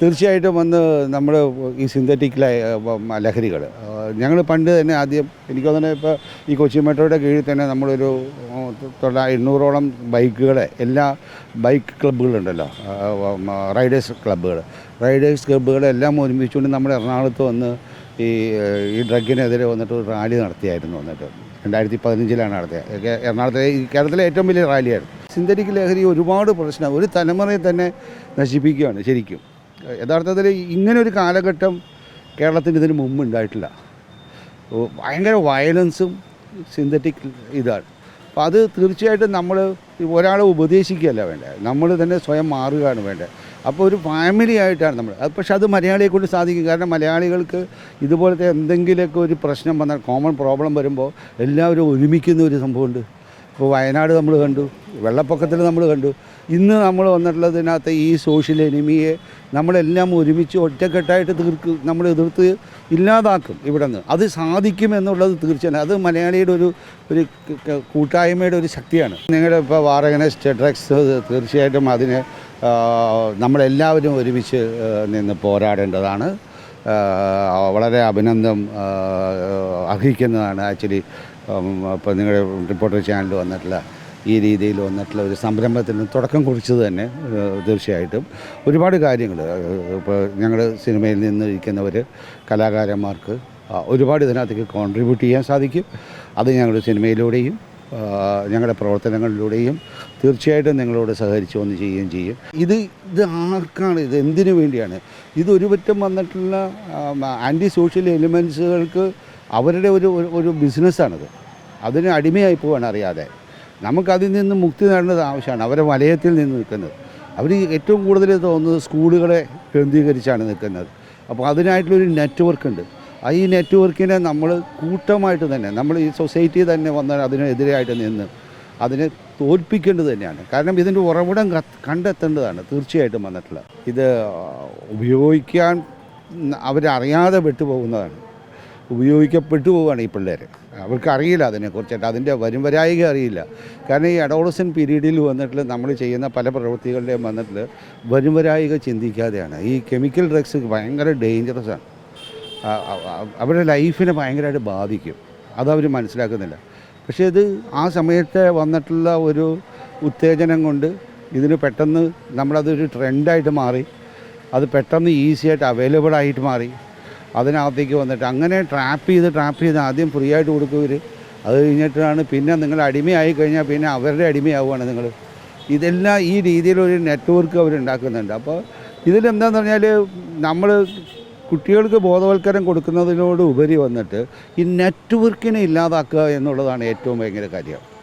തീർച്ചയായിട്ടും വന്ന് നമ്മൾ ഈ സിന്തറ്റിക് ലഹരികൾ ഞങ്ങൾ പണ്ട് തന്നെ ആദ്യം എനിക്ക് തോന്നുന്നത് ഇപ്പോൾ ഈ കൊച്ചി മെട്രോയുടെ കീഴിൽ തന്നെ നമ്മളൊരു തൊള്ള എണ്ണൂറോളം ബൈക്കുകളെ എല്ലാ ബൈക്ക് ക്ലബ്ബുകളുണ്ടല്ലോ റൈഡേഴ്സ് ക്ലബ്ബുകൾ റൈഡേഴ്സ് ക്ലബ്ബുകളെല്ലാം ഒരുമിച്ചുകൊണ്ട് നമ്മൾ എറണാകുളത്ത് വന്ന് ഈ ഈ ഡ്രഗിനെതിരെ വന്നിട്ട് ഒരു റാലി നടത്തിയായിരുന്നു വന്നിട്ട്. രണ്ടായിരത്തി പതിനഞ്ചിലാണ് നടത്തിയത്. എറണാകുളത്തെ ഈ കേരളത്തിലെ ഏറ്റവും വലിയ റാലിയായിരുന്നു. സിന്തറ്റിക് ലഹരി ഒരുപാട് പ്രശ്നം ഒരു തലമുറയെ തന്നെ നശിപ്പിക്കുകയാണ് ശരിക്കും. യഥാർത്ഥത്തിൽ ഇങ്ങനെ ഒരു കാലഘട്ടം കേരളത്തിന് ഇതിന് മുമ്പ് ഉണ്ടായിട്ടില്ല. ഭയങ്കര വയലൻസും സിന്തറ്റിക് ഇതാണ്. അപ്പോൾ അത് തീർച്ചയായിട്ടും നമ്മൾ ഒരാളെ ഉപദേശിക്കുകയല്ല വേണ്ടത്. നമ്മൾ തന്നെ സ്വയം മാറുകയാണ് വേണ്ടത്. അപ്പോൾ ഒരു ഫാമിലി ആയിട്ടാണ് നമ്മൾ പക്ഷെ അത് മലയാളിയെ കൊണ്ട് സാധിക്കും. കാരണം മലയാളികൾക്ക് ഇതുപോലത്തെ എന്തെങ്കിലുമൊക്കെ ഒരു പ്രശ്നം വന്നാൽ കോമൺ പ്രോബ്ലം വരുമ്പോൾ എല്ലാവരും ഒരുമിക്കുന്ന ഒരു സംഭവമുണ്ട്. ഇപ്പോൾ വയനാട് നമ്മൾ കണ്ടു. വെള്ളപ്പൊക്കത്തിൽ നമ്മൾ കണ്ടു. ഇന്ന് നമ്മൾ വന്നിട്ടുള്ളതിനകത്ത് ഈ സോഷ്യൽ എനിമിയെ നമ്മളെല്ലാം ഒരുമിച്ച് ഒറ്റക്കെട്ടായിട്ട് തീർക്ക് നമ്മൾ എതിർത്ത് ഇല്ലാതാക്കും ഇവിടെ നിന്ന് അത് സാധിക്കുമെന്നുള്ളത് തീർച്ചയാണ് അത് മലയാളിയുടെ ഒരു ഒരു കൂട്ടായ്മയുടെ ഒരു ശക്തിയാണ്. നിങ്ങളുടെ ഇപ്പോൾ വാറകനെ സ്റ്റെഡ്രക്സ് തീർച്ചയായിട്ടും അതിനെ നമ്മളെല്ലാവരും ഒരുമിച്ച് നിന്ന് പോരാടേണ്ടതാണ്. വളരെ അഭിനന്ദം അർഹിക്കുന്നതാണ്. ആക്ച്വലി ഇപ്പോൾ നിങ്ങളുടെ റിപ്പോർട്ടർ ചാനൽ വന്നിട്ടുള്ള ഈ രീതിയിൽ വന്നിട്ടുള്ള ഒരു സംരംഭത്തിന് തുടക്കം കുറിച്ചത് തന്നെ തീർച്ചയായിട്ടും. ഒരുപാട് കാര്യങ്ങൾ ഇപ്പോൾ ഞങ്ങൾ സിനിമയിൽ നിന്ന് ഇരിക്കുന്നവർ കലാകാരന്മാർക്ക് ഒരുപാട് ഇതിനകത്തേക്ക് കോൺട്രിബ്യൂട്ട് ചെയ്യാൻ സാധിക്കും. അത് ഞങ്ങളുടെ സിനിമയിലൂടെയും ഞങ്ങളുടെ പ്രവർത്തനങ്ങളിലൂടെയും തീർച്ചയായിട്ടും നിങ്ങളോട് സഹകരിച്ച് ഒന്ന് ചെയ്യുകയും ചെയ്യും. ഇത് ഇത് ആർക്കാണ് ഇത് എന്തിനു വേണ്ടിയാണ്? ഇത് ഒരു പറ്റം വന്നിട്ടുള്ള ആന്റി സോഷ്യൽ എലിമെൻസുകൾക്ക് അവരുടെ ഒരു- ഒരു ബിസിനസ്സാണിത് അതിന് അടിമയായി പോവാണ് അറിയാതെ. നമുക്കതിൽ നിന്ന് മുക്തി നേടേണ്ടത് ആവശ്യമാണ്. അവരെ വലയത്തിൽ നിന്ന് നിൽക്കുന്നത്. അവർ ഏറ്റവും കൂടുതൽ തോന്നുന്നത് സ്കൂളുകളെ കേന്ദ്രീകരിച്ചാണ് നിൽക്കുന്നത്. അപ്പോൾ അതിനായിട്ടുള്ളൊരു നെറ്റ്വർക്ക് ഉണ്ട്. ആ ഈ നെറ്റ്വർക്കിനെ നമ്മൾ കൂട്ടമായിട്ട് തന്നെ നമ്മൾ ഈ സൊസൈറ്റി തന്നെ വന്നാൽ അതിനെതിരായിട്ട് നിന്ന് അതിനെ തോൽപ്പിക്കേണ്ടത് തന്നെയാണ്. കാരണം ഇതിന്റെ ഉറവിടം കണ്ടെത്തേണ്ടതാണ് തീർച്ചയായിട്ടും വന്നിട്ടുള്ള ഇത് ഉപയോഗിക്കാൻ അവരറിയാതെ വിട്ടുപോകുന്നതാണ് ഉപയോഗിക്കപ്പെട്ടു പോവുകയാണ് ഈ പിള്ളേർ അവർക്ക് അറിയില്ല അതിനെക്കുറിച്ചിട്ട്. അതിന്റെ വരും വരായിക അറിയില്ല. കാരണം ഈ അഡോളസൻ പീരീഡിൽ വന്നിട്ട് നമ്മൾ ചെയ്യുന്ന പല പ്രവൃത്തികളുടെയും വന്നിട്ട് വരും വരായിക ചിന്തിക്കാതെയാണ്. ഈ കെമിക്കൽ ഡ്രഗ്സ് ഭയങ്കര ഡേഞ്ചറസ് ആണ്. അവരുടെ ലൈഫിനെ ഭയങ്കരമായിട്ട് ബാധിക്കും. അതവർ മനസ്സിലാക്കുന്നില്ല. പക്ഷേ ഇത് ആ സമയത്തെ വന്നിട്ടുള്ള ഒരു ഉത്തേജനം കൊണ്ട് ഇതിന് പെട്ടെന്ന് നമ്മളതൊരു ട്രെൻഡായിട്ട് മാറി. അത് പെട്ടെന്ന് ഈസിയായിട്ട് അവൈലബിൾ ആയിട്ട് മാറി. അതിനകത്തേക്ക് വന്നിട്ട് അങ്ങനെ ട്രാപ്പ് ചെയ്ത് ട്രാപ്പ് ചെയ്ത് ആദ്യം ഫ്രീ ആയിട്ട് കൊടുക്കും ഇവർ അത് കഴിഞ്ഞിട്ടാണ് പിന്നെ നിങ്ങൾ അടിമയായി കഴിഞ്ഞാൽ പിന്നെ അവരുടെ അടിമയാവുകയാണ് നിങ്ങൾ. ഇതെല്ലാം ഈ രീതിയിലൊരു നെറ്റ്വർക്ക് അവർ ഉണ്ടാക്കുന്നുണ്ട് അപ്പോൾ ഇതിലെന്താണെന്ന് പറഞ്ഞാൽ നമ്മൾ കുട്ടികൾക്ക് ബോധവൽക്കരണം കൊടുക്കുന്നതിനോട് ഉപരി വന്നിട്ട് ഈ നെറ്റ്വർക്കിനെ ഇല്ലാതാക്കുക എന്നുള്ളതാണ് ഏറ്റവും ഭയങ്കര കാര്യം.